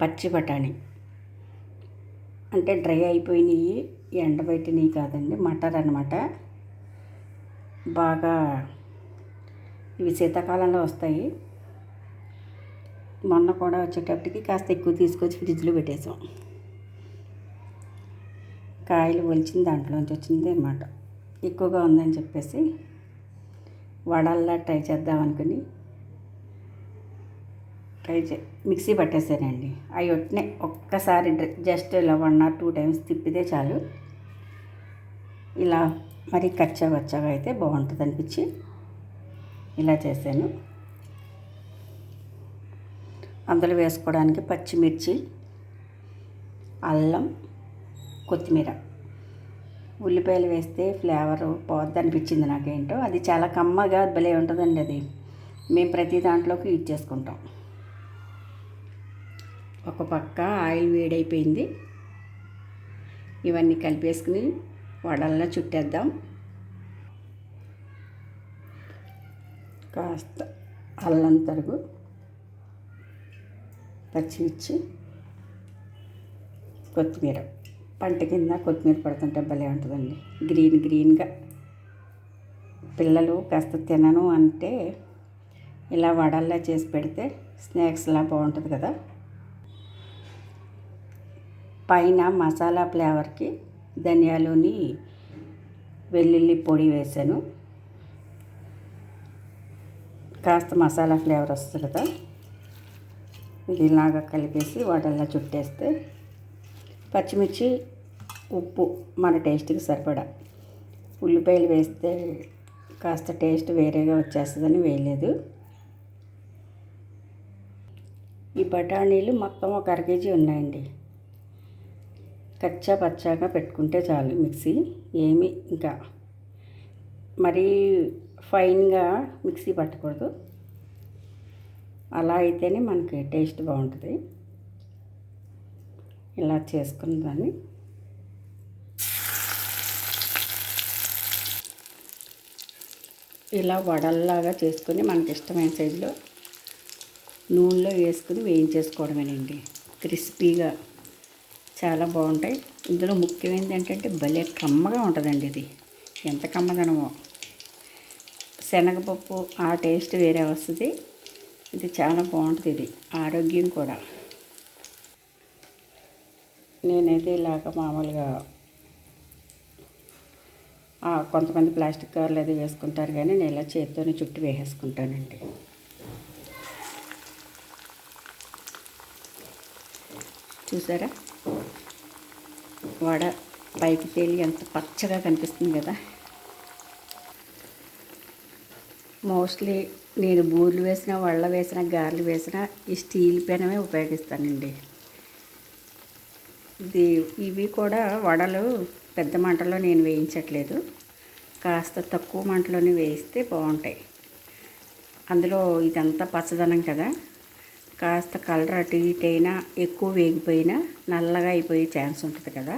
పచ్చి బఠానీ. అంటే డ్రై అయిపోయినాయి ఎండబెట్టినవి కాదండి మటర్ అనమాట బాగా ఇవి శీతాకాలంలో వస్తాయి. మొన్న కూడా వచ్చేటప్పటికి కాస్త ఎక్కువ తీసుకొచ్చి ఫ్రిడ్జ్లో పెట్టేసాం. కాయలు ఒలిచింది దాంట్లోంచి వచ్చింది అనమాట ఎక్కువగా ఉందని చెప్పేసి వడల్లా ట్రై చేద్దాం అనుకుని ట్రై చే మిక్సీ పట్టేసానండి. అవి ఒట్నే ఒక్కసారి జస్ట్ ఇలా వన్ ఆర్ టూ టైమ్స్ తిప్పితే చాలు. ఇలా మరి కచ్చా వచ్చాగా అయితే బాగుంటుంది అనిపించి ఇలా చేశాను. అందులో వేసుకోవడానికి పచ్చిమిర్చి అల్లం కొత్తిమీర. ఉల్లిపాయలు వేస్తే ఫ్లేవర్ పోద్ది అనిపించింది నాకేంటో. అది చాలా కమ్మగా భలే ఉంటుందండి అది. మేము ప్రతి దాంట్లోకి యూజ్ చేసుకుంటాం. ఒక పక్క ఆయిల్ వేడైపోయింది. ఇవన్నీ కలిపేసుకుని వడల్లా చుట్టేద్దాం. కాస్త అల్లం తరుగు పచ్చిమిర్చి కొత్తిమీర. పంట కింద కొత్తిమీర పడుతుంటే భలే ఉంటుందండి. గ్రీన్ గ్రీన్గా. పిల్లలు కాస్త తినను అంటే ఇలా వడల్లా చేసి పెడితే స్నాక్స్లా బాగుంటుంది కదా. పైన మసాలా ఫ్లేవర్కి ధనియాలుని వెల్లుల్లి పొడి వేసాను. కాస్త మసాలా ఫ్లేవర్ వస్తుంది కదా ఇది ఇలాగా కలిపేసి వాటల్లో చుట్టేస్తే పచ్చిమిర్చి ఉప్పు మన టేస్ట్కి సరిపడా. ఉల్లిపాయలు వేస్తే కాస్త టేస్ట్ వేరేగా వచ్చేస్తుందని వేయలేదు. ఈ బఠానీలు మొత్తం ఒక అర కేజీ ఉన్నాయండి. కచ్చా పచ్చాగా పెట్టుకుంటే చాలు మిక్సీ. ఏమి ఇంకా మరీ ఫైన్గా మిక్సీ పట్టకూడదు. అలా అయితేనే మనకి టేస్ట్ బాగుంటుంది. ఇలా చేసుకున్న దాన్ని ఇలా వడల్లాగా చేసుకుని మనకి ఇష్టమైన సైజులో నూనెలో వేసుకుని వేయించేసుకోవడమేనండి. క్రిస్పీగా చాలా బాగుంటాయి. ఇందులో ముఖ్యమైనది ఏంటంటే భలే కమ్మగా ఉంటుందండి ఇది. ఎంత కమ్మదనమో. శనగపప్పు ఆ టేస్ట్ వేరే వస్తుంది. ఇది చాలా బాగుంటుంది ఇది. ఆరోగ్యం కూడా. నేనైతే ఇలాగ మామూలుగా కొంతమంది ప్లాస్టిక్ కవర్లు అది వేసుకుంటారు కానీ నేను ఇలా చేతితోనే చుట్టూ వేసేసుకుంటానండి. చూసారా? వడ పైకి తేలి ఎంత పచ్చగా కనిపిస్తుంది కదా. మోస్ట్లీ నేను బూర్లు వేసిన వళ్ళ వేసిన గారెలు వేసిన ఈ స్టీల్ పెనమే ఉపయోగిస్తానండి. ఇది ఇవి కూడా వడలు పెద్ద మంటలో నేను వేయించట్లేదు. కాస్త తక్కువ మంటలోనే వేయిస్తే బాగుంటాయి. అందులో ఇదంతా పచ్చదనం కదా. కాస్త కలర్ అటు ఇటు అయినా ఎక్కువ వేగిపోయినా నల్లగా అయిపోయే ఛాన్స్ ఉంటుంది కదా.